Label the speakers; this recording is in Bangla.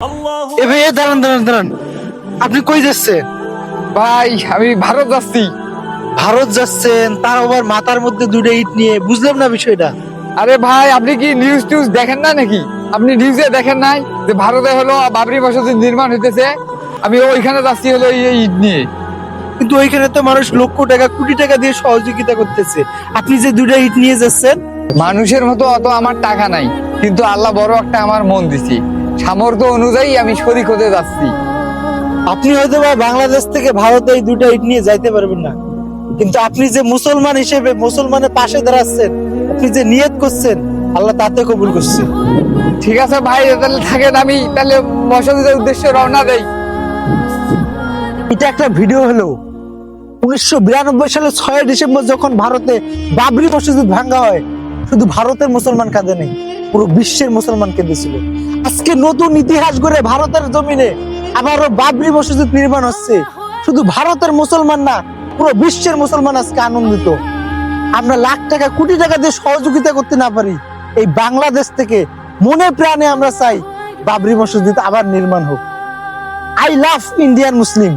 Speaker 1: এ ভাই দাঁড়ান দাঁড়ান দাঁড়ান। আপনি কই যাচ্ছেন?
Speaker 2: ভাই আমি ভারত যাচ্ছি।
Speaker 1: ভারত যাচ্ছেন তার আবার মাথার মধ্যে দুটো ইট নিয়ে বুঝলাম না বিষয়টা।
Speaker 2: আরে ভাই আপনি কি নিউজ টিউজ দেখেন না নাকি? আপনি নিউজে দেখেন নাই যে ভারতে হলো বাবরি মসজিদ নির্মাণ হইতেছে? আমি ওইখানে যাচ্ছি হলো এই ঈদ নিয়ে।
Speaker 1: কিন্তু ওইখানে তো মানুষ লক্ষ টাকা কোটি টাকা দিয়ে সহযোগিতা করতেছে। আপনি যে দুটো ইট নিয়ে যাচ্ছেন?
Speaker 2: মানুষের মতো অত আমার টাকা নাই কিন্তু আল্লাহ বড় একটা আমার মন দিছি। সামর্থ্য অনুযায়ী আমি শরিক হতে যাচ্ছি।
Speaker 1: আপনি হয়তো বা বাংলাদেশ থেকে ভারতে এই দুটো ইট নিয়ে যাইতে পারবেন না। কিন্তু আপনি যে মুসলমান হিসেবে মুসলমানের পাশে দাঁড়াচ্ছেন আপনি যে নিয়ত করছেন আল্লাহ তাতে কবুল করছে।
Speaker 2: ঠিক আছে ভাই তাহলে থাকেন আমি তাহলে মসজিদের উদ্দেশ্যে রওনা দেই।
Speaker 1: এটা একটা ভিডিও হলো। উনিশশো বিরানব্বই সালে ছয় ডিসেম্বর যখন ভারতে বাবরি মসজিদ ভাঙ্গা হয় শুধু ভারতের মুসলমান কাঁদে নেই। পুরো বিশ্বের মুসলমান কেঁদেছিল আজকে নতুন ইতিহাস গড়ে ভারতের জমিনে আবারও বাবরি মসজিদ নির্মাণ হচ্ছে, শুধু ভারতের মুসলমান না, পুরো বিশ্বের মুসলমান আজকে আনন্দিত। আমরা লাখ টাকা, কোটি টাকা দিয়ে সহযোগিতা করতে না পারি, এই বাংলাদেশ থেকে মনে প্রাণে আমরা চাই বাবরি মসজিদ আবার নির্মাণ হোক। I love Indian Muslim